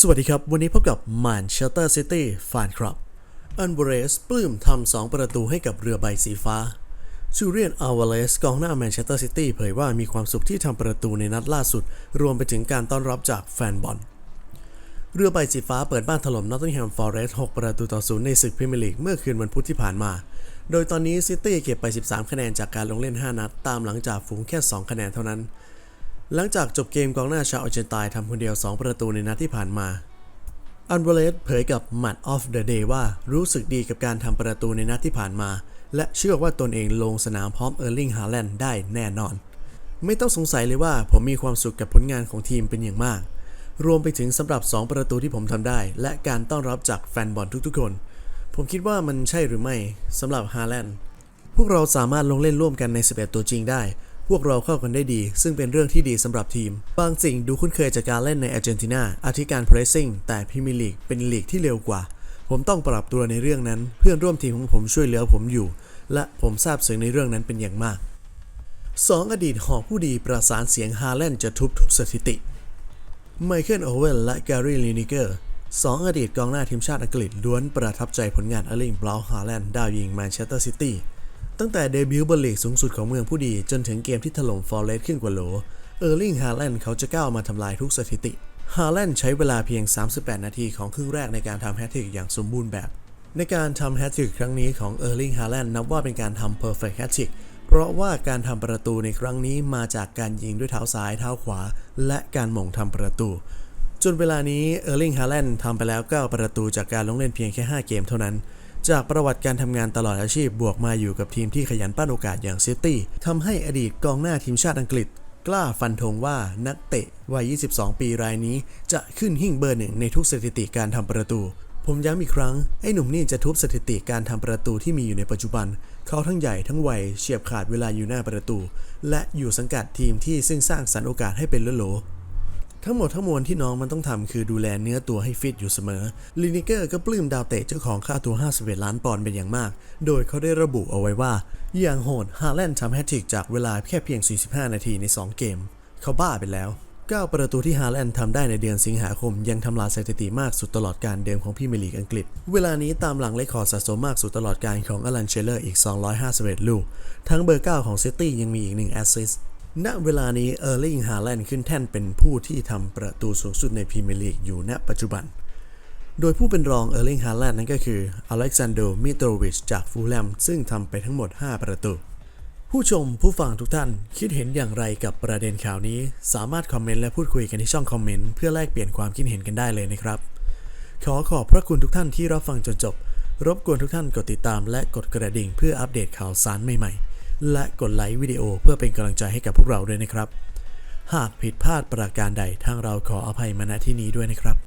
สวัสดีครับ วันนี้พบกับแมนเชสเตอร์ซิตี้ฟานครับอันเบรสปลื้มทำสองประตูให้กับเรือใบสีฟ้าจูเรียนอาวาเลสกองหน้าแมนเชสเตอร์ซิตี้เผยว่ามีความสุขที่ทำประตูในนัดล่าสุด รวมไปถึงการต้อนรับจากแฟนบอลเรือใบสีฟ้าเปิดบ้านถล่มนอตติงแฮมฟอร์เรสต์6ประตูต่อศูนย์ในศึกพรีเมียร์ลีกเมื่อคืนวันพุธที่ผ่านมา โดยตอนนี้ซิตี้เก็บไป 13 คะแนนจากการลงเล่น 5 นัด ตามหลังจากฝูงแค่ 2 คะแนนเท่านั้น หลังจากจบเกมกองหน้าชาวอาร์เจนตินาทำคนเดียว 2 ประตูในนัดที่ผ่านมา อันเวเลสเผยกับ Match of the Day ว่ารู้สึกดีกับการทำประตูในนัดที่ผ่านมา และเชื่อว่าตนเองลงสนามพร้อมเออร์ลิงฮาแลนด์ได้แน่นอน ไม่ต้องสงสัยเลยว่าผมมีความสุขกับผลงานของทีมเป็นอย่างมาก รวมไปถึงสำหรับ 2 ประตูที่ผมทำได้ และการต้อนรับจากแฟนบอลทุกๆ คน ผมคิดว่ามันใช่หรือไม่สำหรับฮาแลนด์พวกเราสามารถลงเล่นร่วมกันใน 11 ตัวจริงได้ พวกเราเข้ากันได้ดี ซึ่งเป็นเรื่องที่ดีสำหรับทีม บางสิ่งดูคุ้นเคยจากการเล่นในอาร์เจนตินาอาทิการเพรสซิ่งแต่พรีเมีลีกเป็นลีกที่เร็วกว่า ผมต้องปรับตัวในเรื่องนั้น เพื่อนร่วมทีมของผมช่วยเหลือผมอยู่ และผมซาบซึ้งในเรื่องนั้นเป็นอย่างมากสองอดีตหอกผู้ดีประสานเสียงฮาแลนด์จะทุบทุกสถิติไมเคิลโอเวลและแกรี่ลินิเกอร์สองอดีตกองหน้าทีมชาติอังกฤษล้วนประทับใจผลงานอลิงบราวฮาแลนด์ดาวยิงแมนเชสเตอร์ซิตี้ ตั้งแต่เดบิวต์บนลีกสูงสุดของเมืองผู้ดี จนถึงเกมที่ถล่มฟอร์เรสต์ขึ้นกว่าโหล เออร์ลิงฮาแลนด์เขาจะก้าวมาทำลายทุกสถิติ ฮาแลนด์ใช้เวลาเพียง 38 นาทีของครึ่งแรกในการทำแฮตทริกอย่างสมบูรณ์แบบ ในการทำแฮตทริกครั้งนี้ของเออร์ลิงฮาแลนด์นับว่าเป็นการทำเพอร์เฟกต์แฮตทริกเพราะว่าการทำประตูในครั้งนี้มาจากการยิงด้วยเท้าซ้ายเท้าขวา และการหม่งทำประตูจนเวลานี้เออร์ลิงฮาแลนด์ทำไปแล้ว 9 ประตูจากการลงเล่นเพียงแค่ 5 เกมเท่านั้น จากประวัติการทำงานตลอดอาชีพบวกมาอยู่กับทีมที่ขยันปั้นโอกาสอย่างซิตี้ทำให้อดีตกองหน้าทีมชาติอังกฤษ กล้าฟันธงว่านักเตะวัย 22 ปีรายนี้ จะขึ้นหิ่งเบอร์หนึ่งในทุกสถิติการทำประตูผมย้ำอีกครั้ง ไอ้หนุ่มนี่จะทุบสถิติการทำประตูที่มีอยู่ในปัจจุบัน เขาทั้งใหญ่ทั้งวัยเฉียบขาดเวลาอยู่หน้าประตู และอยู่สังกัดทีมที่ซึ่งสร้างสรรค์โอกาสให้เป็นเลโล ทั้งหมดทั้งมวลที่น้องมันต้องทำคือดูแลเนื้อตัวให้ฟิตอยู่เสมอลินิเกอร์ก็ปลื้มดาวเตะเจ้าของค่าตัว 51 ล้านปอนด์เป็นอย่างมาก โดยเขาได้ระบุเอาไว้ว่า อย่างโหดฮาแลนด์ทำแฮตทริกจากเวลาแค่เพียง 45 นาทีใน 2 เกม เขาบ้าไปแล้ว 9 ประตูที่ฮาแลนด์ทำได้ในเดือนสิงหาคม ยังทำลายสถิติมากสุดตลอดการเดิมของพรีเมลีกอังกฤษ เวลานี้ตามหลังเลคคอร์ดสะสมมากสุดตลอดการของอลันเชลเลอร์อีก 251 ลูก ทั้งเบอร์ 9 ของซิตี้ยังมีอีก1แอสซิสต์ ณเวลานี้เออร์ลิงฮาแลนด์ขึ้นแท่นเป็นผู้ที่ทำประตูสูงสุดในพรีเมียร์ลีกอยู่ณปัจจุบัน โดยผู้เป็นรองเออร์ลิงฮาแลนด์นั้นก็คืออเล็กซานโดมิโตรวิชจากฟูลแลมซึ่งทำไปทั้งหมด 5 ประตู ผู้ชมผู้ฟังทุกท่านคิดเห็นอย่างไรกับประเด็นข่าวนี้ สามารถคอมเมนต์และพูดคุยกันที่ช่องคอมเมนต์เพื่อแลกเปลี่ยนความคิดเห็นกันได้เลยนะครับ ขอขอบพระคุณทุกท่านที่รับฟังจนจบ รบกวนทุกท่านกดติดตามและกดกระดิ่งเพื่ออัปเดตข่าวสารใหม่ๆ และกดไลค์วิดีโอเพื่อเป็นกำลังใจให้กับพวกเราด้วยนะครับ หากผิดพลาดประการใดทางเราขออภัยมาณที่นี้ด้วยนะครับ